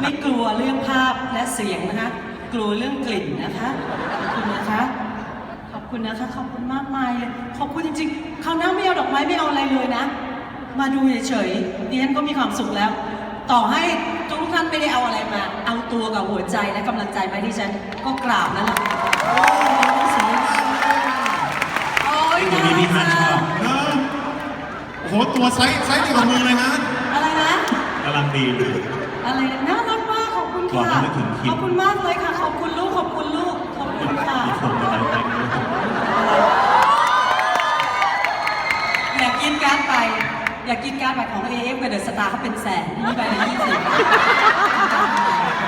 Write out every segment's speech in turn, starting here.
ไม่กลัวเรื่องภาพและเสียงนะคะ กลัวเรื่องกลิ่นนะคะขอบคุณนะคะ ขอบคุณนะคะ ขอบคุณมากมายเลย ขอบคุณจริงๆคราวหน้าไม่เอาดอกไม้ไม่เอาอะไรเลยนะ มาดูเฉยๆดิฉันก็มีความสุขแล้ว ต่อให้ทุกท่านไม่ได้เอาอะไรมา เอาตัวกับหัวใจและกำลังใจมาที่ฉันก็กราบนั่นแหละโอ้ยสวยมากโอ้ยนี่พี่ฮันชอบเออโอ้โห ตัวไซส์ไซส์เดียวกับมือเลยฮะอะไรนะ กำลังดีเลย อะไรนะน่ารั กมากขอบคุณก่อนค่ะจะนึกถึงคลิปขอบคุณมากเลยค่ะ ขอบคุณลูก ขอบคุณลูก ขอบคุณค่ะ มีคนอะไรแต่งเลยอยากกินการ์ดไป อยากกินการ์ดไปของ AF กับเดอะสตาร์เขาเป็นแสนนี่ไปเลยยี่สิบ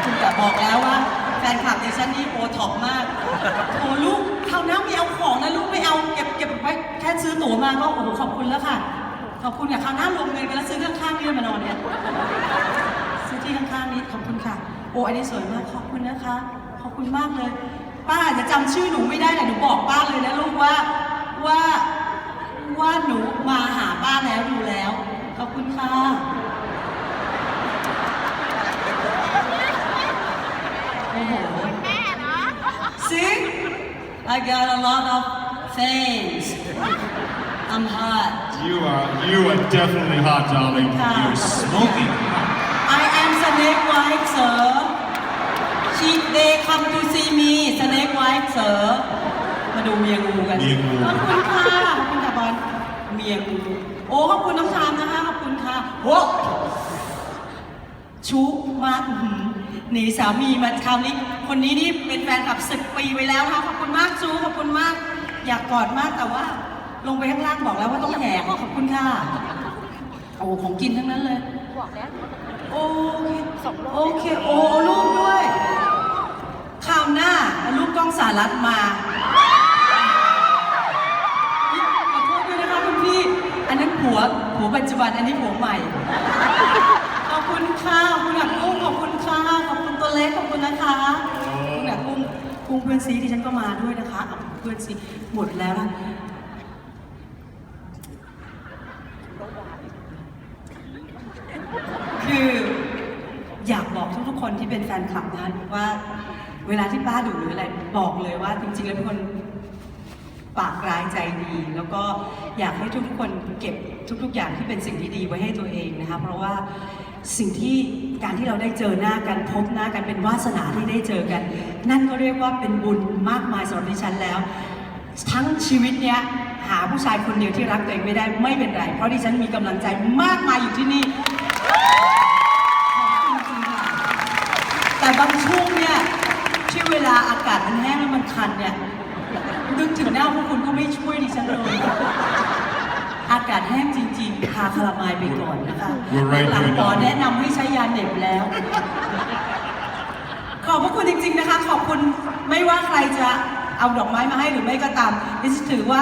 คุณแต่บอกแล้วว่าแฟนคลับดิฉันนี่โอท็อปมากโอ้ลูกคราวหน้าไม่เอาของนะลูกไม่เอาเก็บเก็บไว้แค่ซื้อตั๋วมาก็โอ้โหขอบคุณแล้วค่ะ ขอบคุณอย่าคราวหน้ารวมเงินกันแล้วซื้อข้างๆนี่มานอนเนี่ยซื้อที่ข้างๆนี้ขอบคุณค่ะ โอ้อันนี้สวยมากขอบคุณนะคะ ขอบคุณมากเลย ป้าอาจจะจำชื่อหนูไม่ได้แต่หนูบอกป้าเลยนะลูกว่าว่าว่าหนูมาหาป้าแล้วดูแล้ว ขอบคุณค่ะโอ้โห See I got a lot of fans I'm hot You are you are definitely hot darling ค่ะ You're smoking I am Snake White sir She they come to see me Snake White sir มาดูเมียงูกัน เมียงู ขอบคุณค่ะ ขอบคุณค่ะบอล เมียงู โอ้ ขอบคุณน้องชามนะคะ ขอบคุณค่ะโอ้ชุมากอื้อหือหนีสามีมาคราวนี้ คนนี้นี่เป็นแฟนคลับสิบปีไปแล้วนะคะ ขอบคุณมากชูขอบคุณมาก อยากกอดมากแต่ว่า ลงไปข้างล่างบอกแล้วว่าต้องแหกขอบคุณค่ะ โอ้ของกินทั้งนั้นเลยโอเค โอเค โอ้เอารูปด้วย คราวหน้าเอารูปกล้องสารัตมาขอโทษด้วยนะคะคุณพี่ อันนั้นผัวผัวปัจจุบันอันนี้ผัวใหม่ ขอบคุณค่ะขอบคุณหนักกุ้งขอบคุณค่ะขอบคุณตัวเล็กขอบคุณนะคะขอบคุณหนักกุ้งกุ้งเพื่อนซีที่ฉันก็มาด้วยนะคะเอาเพื่อนซีหมดแล้วนะคืออยากบอกทุกๆคนที่เป็นแฟนคลับนะว่า เวลาที่ป้าดุหรืออะไรบอกเลยว่าจริงๆแล้วเป็นคนปากร้ายใจดี แล้วก็อยากให้ทุกๆคนเก็บทุก ๆ อย่างที่เป็นสิ่งที่ดีไว้ให้ตัวเองนะคะเพราะว่าสิ่งที่การที่เราได้เจอหน้ากันพบหน้ากันเป็นวาสนาที่ได้เจอกัน นั่นก็เรียกว่าเป็นบุญมากมายสำหรับดิฉันแล้ว ทั้งชีวิตเนี้ยหาผู้ชายคนเดียวที่รักตัวเองไม่ได้ไม่เป็นไร เพราะดิฉันมีกำลังใจมากมายอยู่ที่นี่ขอบคุณจริงๆค่ะ แต่บางช่วงเนี่ยที่เวลาอากาศมันแห้งแล้วมันคันเนี่ยนึกถึงหน้าพวกคุณก็ไม่ช่วยดิฉันเลยอากาศแห้งจริงๆพาคาราไมายไปก่อนนะคะ We're right หลัง here หมอ now แนะนำให้ใช้ยาเหน็บแล้ว ขอบพระคุณจริง ๆนะคะ ขอบคุณไม่ว่าใครจะเอาดอกไม้มาให้หรือไม่ก็ตามดิฉันถือว่า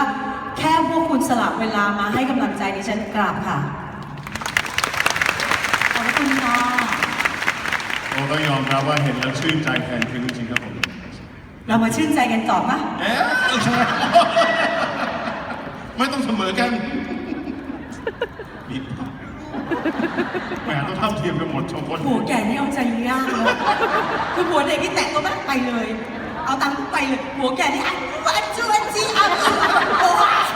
แค่พวกคุณสลับเวลามาให้กำลังใจดิฉันกราบค่ะ ขอบพระคุณค่ะโอ้ต้องยอมรับว่าเห็นแล้วชื่นใจแทนคือจริงๆครับผม เรามาชื่นใจกันต่อปะเอ๊ะไม่ต้องเสมอกันนิดแหมต้องเท่าเทียมกันหมดชมคนผัวแก่นี่เอาใจยากเนอะคือผัวเด็กที่แตะตัวแม่ไปเลย เอาตังค์ไปเลยผัวแก่นี่อันวันจวนจีอันโอ้ย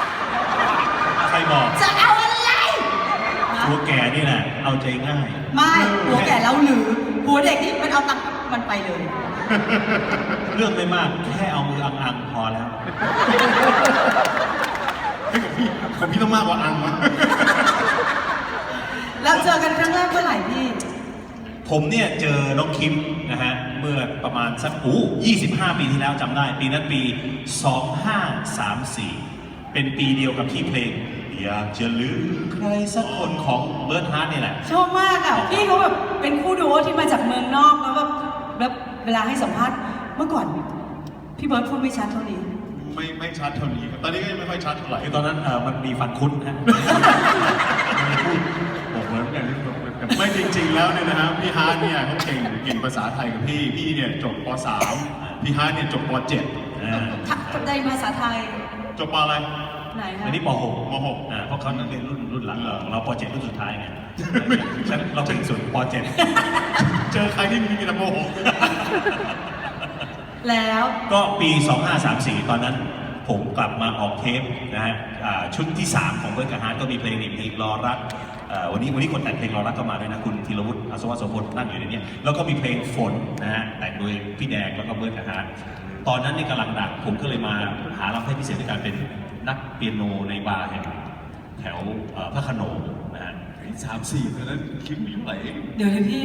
ใครบอก จะเอาอะไรนะตัวแก่นี่แหละเอาใจง่าย ไม่ผัวแก่แล้วหรือผัวเด็กนี่มันเอาตังค์มันไปเลย เรื่องไม่มากแค่เอามืออังๆพอแล้วให้กับพี่ของพี่ต้องมากกว่าอังวะเราเจอกันครั้งแรกเมื่อไหร่พี่ ผมเนี่ยเจอน้องคิมนะฮะ เมื่อประมาณสักอู้25 ปีที่แล้วจำได้ ปีนั้นปี 2534 เป็นปีเดียวกับที่เพลง อยากจะลืมใครสักคนของเบิร์ดฮาร์ดนี่แหละ ชอบมากอะ พี่เขาแบบเป็นคู่ดูโอที่มาจากเมืองนอกแล้วแบบแบบ เวลาให้สัมภาษณ์เมื่อก่อน พี่เบิร์ดพูดไม่ชัดเท่านี้ ไม่ไม่ชัดเท่านี้ครับตอนนี้ก็ยังไม่ค่อยชัดเท่าไหร่คือตอนนั้นเออมันมีฟันคุดฮะพูดบอกเหมือนกันไม่จริงๆแล้วเนี่ยนะฮะพี่ฮาร์ดเนี่ยเขาเก่งเก่งภาษาไทยกับพี่พี่เนี่ยจบป .3 พี่ฮาร์ดเนี่ยจบปอ่า ทักในภาษาไทย .7 จบปอะไร ไหนคะอันนี้ป .6 มหกอ่าเพราะเขานักเรียนรุ่นรุ่นหลังเราเราป .7 รุ่นสุดท้ายไงฉันเราเป็นสุดป .7 เจอใครที่มีกระโปรงแล้วก็ปี 2534 ตอนนั้นผมกลับมาออกเทปนะฮะอ่าชุดที่ 3 ของเบิร์ดกับฮาร์ดก็มีเพลงนี้เพลงรอรักอ่าวันนี้วันนี้คนแต่งเพลงรอรักก็มาด้วยนะคุณธีรวุฒิอัศวะโสพลนั่งอยู่ในเนี้แล้วก็มีเพลงฝนนะฮะแต่งโดยพี่แดงแล้วก็เบิร์ดกับฮาร์ดตอนนั้นนี่กำลังดังผมก็เลยมาหารับให้พิเศษในการเป็น นักเปียโนในบาร์แห่งแถวเอ่อพระโขนงนะฮะสามสี่ตอนนั้นคิดไม่ไหวเองเดี๋ยวเลยพี่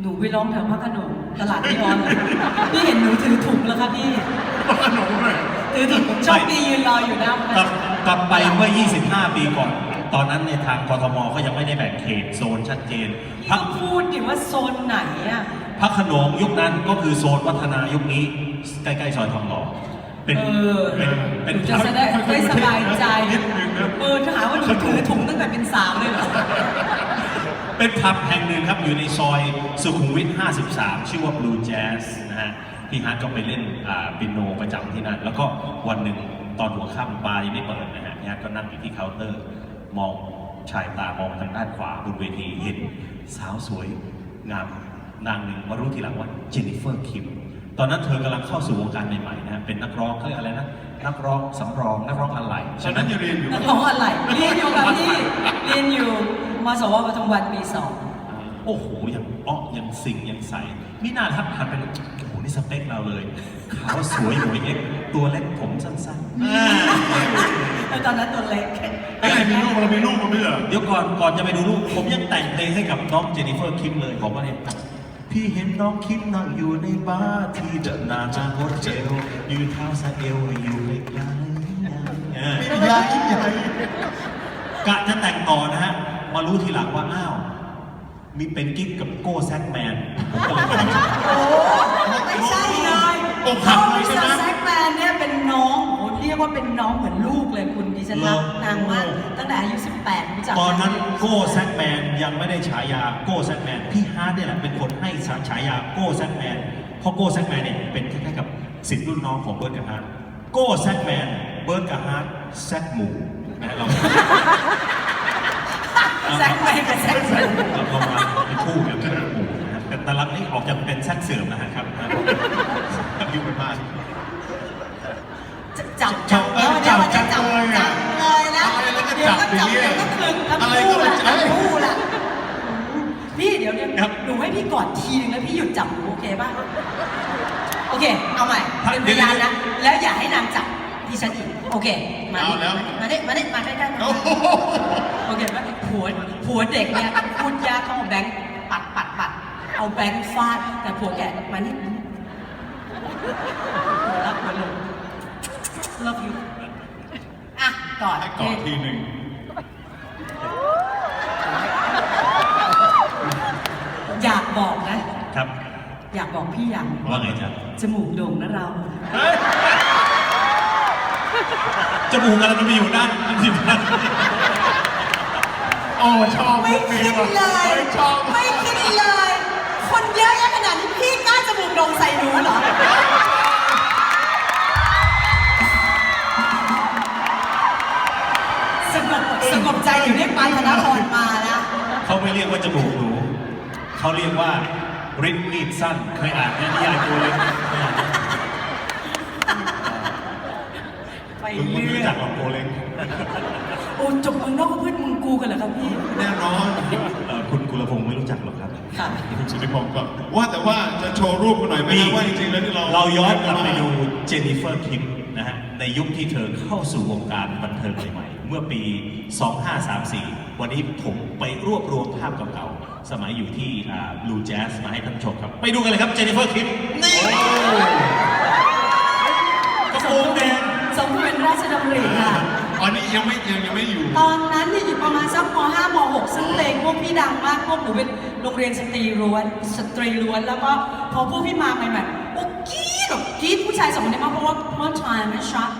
หนูไปร้องแถวพระโขนงตลาดนิออนเลยพี่เห็นหนูถือถุงแล้วครับพี่ขนมเลยถือถุงโชคดียืนรออยู่หน้าพระโขกลับนงกลับไปเมื่อ 25 ปีก่อน ตอนนั้นในยทางกทมก็ยังไม่ได้แบ่งเขตโซนชัดเจนพี่พระต้องพูดดิว่าโซนไหนอะ พระโขนงยุคนั้นก็คือโซนวัฒนายุคนี้ ใกล้ๆซอยทองหล่อ เป็นเออเป็นเป็นจะแสดงได้สบายใจเออถ้าหาว่าหนูถือถุงตั้งแต่เป็นสาวเลยเหรอ เป็นผับแห่งหนึ่งครับอยู่ในซอยสุขุมวิท 53 ชื่อว่า Blue Jazz นะฮะพี่ฮาร์ดก็ไปเล่นอ่าปิโนประจำที่นั่น แล้วก็วันหนึ่งตอนหัวค่ำบาร์ยังไม่เปิดนะฮะพี่ฮาร์ดก็นั่งอยู่ที่เคาน์เตอร์ มองชายตามองทางด้านขวาบนเวทีเห็นสาวสวยงามนางหนึ่งมารู้ทีหลังว่าเจนนิเฟอร์คิม ตอนนั้นเธอกำลังเข้าสู่วงการใหม่ๆนะเป็นนักร้องเขาเรียกอะไรนะนักร้องสำรองนักร้องอะไหล่ตอนนั้นยังเรียนอยู่นักร้องอะไรเรียนอยู่กับพี่เรียนอยู่มสวปทุมวันปีสองโอ้โหยังอ้อยังสิงยังใสมิน่าทักหันไปโอ้โหนี่สเปคเราเลยขาวสวยหมวยเอ็กตัวเล็กผมสั้นๆอ่าแล้วตอนนั้นตัวเล็กไอ้ยมีลูกเรามีลูกมันไม่เหรอเดี๋ยวก่อนก่อนจะไปดูรูปผมยังแต่งเพลงให้กับน้องเจนนิเฟอร์คิมเลยบอกว่าเนี่ย พี่เห็นน้องคิมนั่งอยู่ในบาร์ที่เดอะนาจากโฮเทลยืนเท้าซาเอลอยู่ใกล้ๆอ่าใหญ่ใหญ่กะจะแต่งต่อนะฮะ มารู้ทีหลังว่าอ้าว มีเป็นกิ๊กกับโก้แซกแมนผมก็เลยแต่งโอ้ไม่ใช่เลยอกหักเลยใช่ไหม แซกแมนเนี่ยเป็นน้องโอ้เรียกว่าเป็นน้องเหมือนลูกเลยคุณ ดิฉันรักนางมากตั้งแต่อายุ 18รู้จักตอนนั้นโก้แซกแมนยังไม่ได้ฉายาโก้แซกแมนพี่ฮาร์ดเนี่ยแหละเป็นคนให้ฉายาโก้แซกแมนเพราะโก้แซกแมนเนี่ยเป็นคล้ายๆกับสิทธิ์รุ่นน้องของเบิร์ดกับฮาร์ดโก้แซกแมนเบิร์ดกับฮาร์ดแซกหมูนะฮะเราแซกแมนกับแซกแมนเราลงมาเป็นคู่กันแซกหมูนะฮะแต่แต่ละนี่ออกจะเป็นแซกเสื่อมนะฮะครับ พี่กอดทีนึงแล้วพี่หยุดจับหนูโอเคป่ะ โอเค เอาใหม่ครับเป็นพยานนะ แล้วอย่าให้นางจับดิฉันอีก โอเค มาเอาแล้ว มาดิมาดิมาใกล้ๆมาโอ้โหโอเคมาผัวผัวเด็กเนี่ยพูดยากต้องเอาแบงค์ปัดปัดปัด เอาแบงค์ฟาด แต่ผัวแกมานี่หัวรับหัวลง love you อะกอดให้กอดทีหนึ่ง อยากบอกนะ ครับ อยากบอกพี่อย่างว่าไงจ๊ะจมูกโด่งนะเราจมูกอะไรมันไปอยู่ด้านที่ด้านโอ้ชอบไม่คิดเลย ไม่ชอบไม่คิดเลย คนเยอะแยะขนาดนี้พี่กล้าจมูกโด่งใส่หนูเหรอ สงบสงบใจอยู่เรียกปานธนพรมานะ เขาไม่เรียกว่าจมูกหนู เขาเรียกว่าริดมีดสั้นเคยอ่านไหมนิยายตัวเล็กเคยอ่านไหมไปมึงมึงเรื่รู้อจักยหรอกตัวเล็ก โอ้จบเมืองนอกก็เพื่อนมึงกูกันเหรอครับพี่ แน่นอนเอ่อคุณกุลพงศ์ไม่รู้จักหรอกครับ ค่ะ คุณสุริพงศ์ก็ว่าแต่ว่าจะโชว์รูปกันหน่อยไหมนะว่าจริงๆแล้วที่เราเราย้อนกลับไปดูเจนนิเฟอร์คิมนะฮะในยุคที่เธอเข้าสู่วงการบันเทิงใหม่ๆเมื่อปี 2534 วันนี้ผมไปรวบรวมภาพเก่าๆ สมัยอยู่ที่บลูแจ๊สมาให้ท่านผู้ชมครับ ไปดูกันเลยครับเจนนิเฟอร์คิมนี่กระโปรงแดงสมเป็นราชดำริค่ะ อันนี้ยังไม่ยังยังไม่อยู่ ตอนนั้นเนี่ยอยู่ประมาณสักม .5 ม .6 ซึ่งเพลงพวกพี่ดังมากพวกหนูเป็นโรงเรียนสตรีล้วนสตรีล้วนแล้วก็พอพวกพี่มาใหม่ๆโอ้กรี๊ดแบบกรี๊ดผู้ชายสองคนนี้มากเพราะว่าเมื่อชายไม่ชัด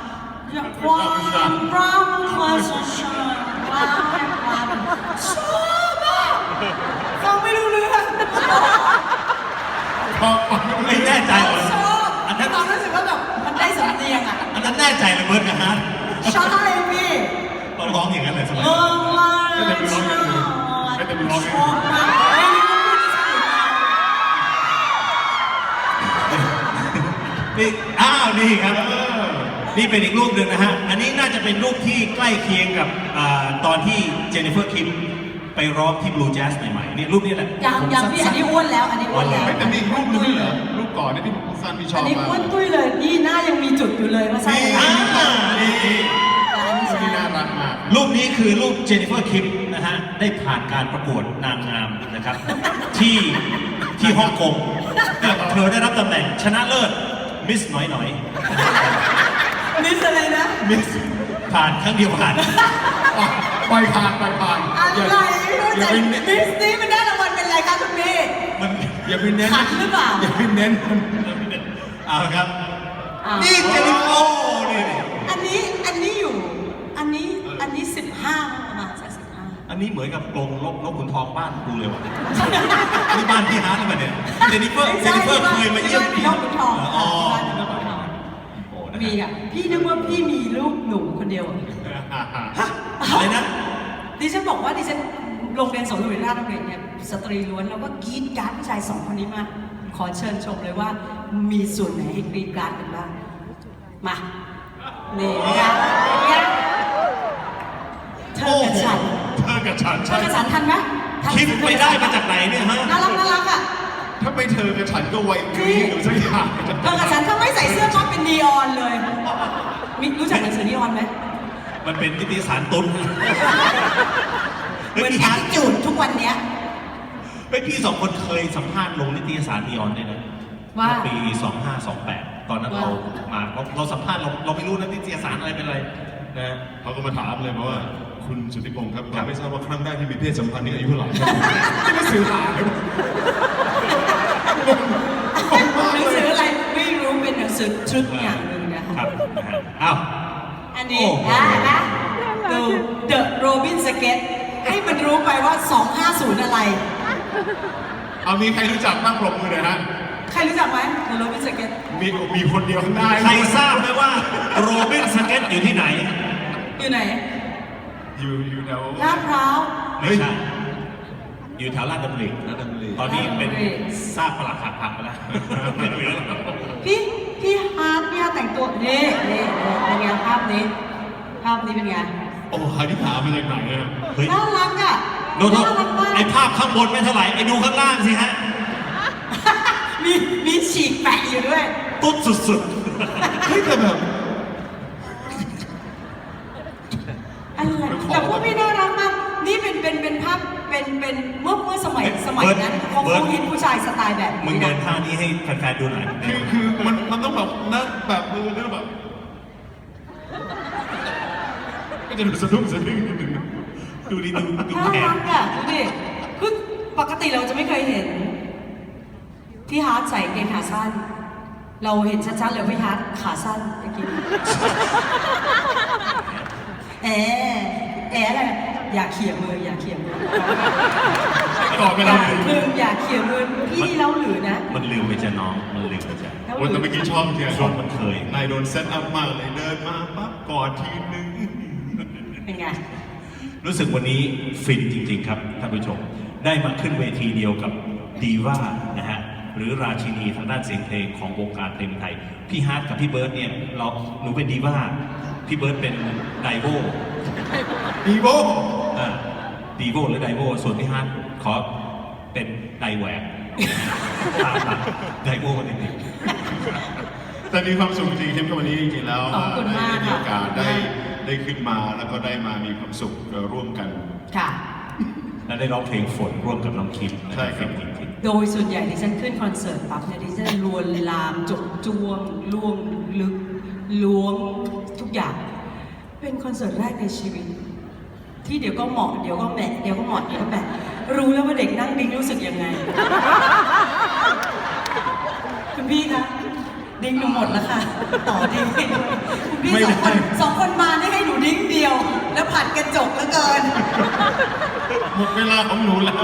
อยากความรักความสดชื่นความความชอบอะ องไม่รู้เรื่องพอไม่แน่ใจเลยอันนั้นตอนรู้สึกว่าแบบมันได้สำเนียงอะอันนั้นแน่ใจเลยเบิร์ดนะฮะชอบอะไรพี่ตอนร้องอย่างนั้นเลยสมัยร้องอย่นี่งร้อ้อ้าวนี่ครับนี่เป็นอีกรูปหนึ่งนะฮะ อันนี้น่าจะเป็นรูปที่ใกล้เคียงกับอตอนที่เจเนฟเฟอร์คิม ไปร้องที่บลูแจ๊สใหม่ๆนี่รูปนี้แหละยังยังพี่อันนี้อ้วนแล้วอันนี้อ้วนแล้วไม่แต่มีอีกรูปหนึงด้วยเหรอรูปก่อนเนี่ยที่สั้นพี่ชออับนนี้มากอ้วนตุ้ยเลยนี่หน้ายังมีจุดอยู่เลยว่าใช่ไหมอ่านี่แต่อันนี้รูปใช่นี้น่ารักมากรูปนี้คือรูปเจนนิเฟอร์คิมนะฮะได้ผ่านการประกวดนางงามนะครับ ที่ที่ฮ่องกงและเธอได้รับตำแหน่งชนะเลิศมิสหน่อยหน่อยมิสอะไรนะ มิสผ่านครั้งเดียวผ่าน ไปผ่านไปผ่านอะไรอย่าไม่อย่ารู้ไปจักเน้นมิสนี้มันได้รางวัลเป็นอะไรคะคุณพี่มันอย่าไปเน้นขัดหรือเปล่าอย่าไปเน้นเอาละครับอ้าวนี่เจนนิเฟอร์นี่นี่อันนี้อันนี้อยู่อันนี้อันนี้สิบห้าประมาณสักสิบห้าอันนี้เหมือนกับกรงลบลบขุนทองบ้านกูเลยวะนี่บ้านพี่ฮาร์ดเลยปะเนี่ยเจนนิเฟอร์เจนนิเฟอร์เคยมาเยี่ยมพี่น้องขุนทองอ๋อบ้านน้องขุนทองโอ้นะมีฮะอะพี่นึกว่าพี่มีลูกหนุ่มคนเดียวอะอะไรนะ ดิฉันบอกว่าดิฉันโรงเรียนสมเด็จราชโรงเรียนเนี่ยสตรีล้วนแล้วก็กรีดกราร์ดผู้ชายสองคนนี้มากขอเชิญชมเลยว่ามีส่วนไหนให้กรีดกราร์ดกันบ้างมานี่นะคะเนี่ยเธอกับฉันเธอกับฉันเธใช่อกับฉันทันไหมทันคิดไปได้มาจากไหนเนี่ยฮะ น่ารักน่ารักอะ ถ้าไม่เธอกับฉันก็ไวกรีดหรือสักอย่าง เธอกับฉันถ้าไม่ใส่เสื้อก็เป็นนีออนเลยมิรู้จักหนังสือนีออนไหม มันเป็นนิตยสารตุ้นเหมือนแอพี่คจูดทุกวันเนี้ยเฮ้ยพี่สองคนเคยสัมภาษณ์ลงนิตยสารนีออนด้วยนะว่าเมื่อปี 2528 ตอนนั้นว่าเรามาเราเราสัมภาษณ์เราเราไม่รู้นะนิตยสารอะไรเป็นอะไรนะ เขาก็มาถามเลยบอกว่า คุณสุทธิพงศ์ครับครัเราบไม่ทราบว่าครั้งแรกที่มีเพศสัมพันธ์นี่อายุเท่าไหร่ครับไม่ได้สื่อหาเลยหนังสืออะไรไม่รู้เป็นหนังสือชุดอย่างหนึ่งนะคะครับนะฮะอ้าว อันนี้โอ้โหนะนะดู The Robin Sketch ให้มันรู้ไปว่า 250 อะไร เอามีใครรู้จักบ้างปรบมือหน่อยฮะ ใครรู้จักไหม The Robin Sketch มีมีคนเดียวข้างหน้าใครทราบไหมว่าโรบินสเก็ตอยู่ที่ไหน อยู่ไหนอยู่อยู่แถวลาดพร้าว ไม่ใช่ อยู่แถวลาดดำริลาดดำริ ตอนนี้เป็นลาดดำริซากปลักหักพังไปแล้วไม่เหลือแล้วพี่ พี่ แต่งตัวนี่นี่นี่เป็นไงภาพนี้ ภาพนี้เป็นไงโอ้หาที่หามาจากไหนเนี่ยเฮ้ยน่ารักอะโน้ตน่ารักมากไอภาพข้างบนไม่เท่าไหร่ไอดูข้างล่างสิฮะ มีมีฉีกแปะอยู่ด้วย ตุ๊ดสุดเฮ้ยแต่แบบอะไรแต่พวกพี่น่ารักมากนี่เป็นเป็นเป็นภาพ เป็นเป็นเมื่อเมื่อสมัยสมัยนั้นเขาเขาฮิตผู้ชายสไตล์แบบๆมึงนี้เดินนะท่านี้ให้แฟนๆดูหน่อยคือคือมันมันต้องแบบนั่งแบบมือนั่งแบบก็จะดูสะดุ้งสะดึ้งนิดนึงดูดิดูดูน่าแขนรักอะดูดิคือปกติเราจะไม่เคยเห็น พี่ฮาร์ดใส่กางเกงขาสั้น เราเห็นชัดๆเลยพี่ฮาร์ดขาสั้นเมื่อกี้แอะแอะอะไร อย่าเขี่ยมืออย่า เขี่ยมือก่อนเวลาอย่าคืออย่าเขี่ยมือพี่เราหรือนะ มันลืมไปจะน้อง มันลืมไปจะเราวันหรืแต่อเมื่อกี้ชอบเทียคนมันเคย นายโดนเซตอัพมากเลยเดินมาปั๊บกอดทีนึง เป็นไง รู้สึกวันนี้ฟินจริง ๆ ครับท่านผู้ชม ได้มาขึ้นเวทีเดียวกับดีว่านะฮะหรือราชินีทางด้านเสียงเพลงของวงการเพลงไทย พี่ฮาร์ดกับพี่เบิร์ดเนี่ยเราหนูเป็นดีว่า พี่เบิร์ดเป็นไดโวดีโบอ่า ดีโวหรือไดโวส่วนพี่ฮาร์ดขอเป็นไดแหวกตามหลักไดโวนิดนึง แต่มีความสุขจริงๆที่วันนี้จริงๆแล้วขอบคุณมากได้มีโอกาสค่ะ ได้ได้ขึ้นมาแล้วก็ได้มามีความสุขร่วมกัน ค่ะ และได้ร้องเพลงฝนร่วมกับน้องคิมนะใช่ครับฟินจริงโดยส่วนใหญ่ดิฉันขึ้นคอนเสิร์ตปั๊บเนี่ยดิฉันลวนลามจบจวงล่วงลึกล้วงทุกอย่าง เป็นคอนเสิร์ตแรกในชีวิต ที่เดี๋ยวก็เหมาะเดี๋ยวก็แหมะเดี๋ยวก็เหมาะเดี๋ยวก็แหมะรู้แล้วว่าเด็กนั่งดิ้งรู้สึกยังไง คุณพี่คะดิ้งหนูหมดแล้วค่ะ ต่อดิ้งให้ด้วยคุณพี่ไม่สได้องคนสองคนมานี่ให้หนูดิ้งเดียว แล้วผัดกระจกแล้วเกิน หมดเวลาของหนูแล้ว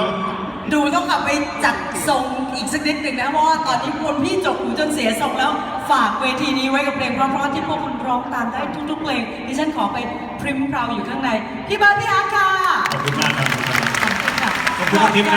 ดูต้องกลับไปจัดทรงอีกสักนิดหนึ่งนะเพราะว่าตอนนี้คนพี่จบหูจนเสียทรงแล้วฝากเวทีนี้ไว้กับเพลงเพราะๆที่พวกคุณร้องตามได้ทุกๆเพลงดิฉันขอไปพริมพราวอยู่ข้างในพี่เบิร์ดพี่อาร์ตค่ะๆขอบคุณมากครับขอบคุณค่ะ ขอบคุณครับ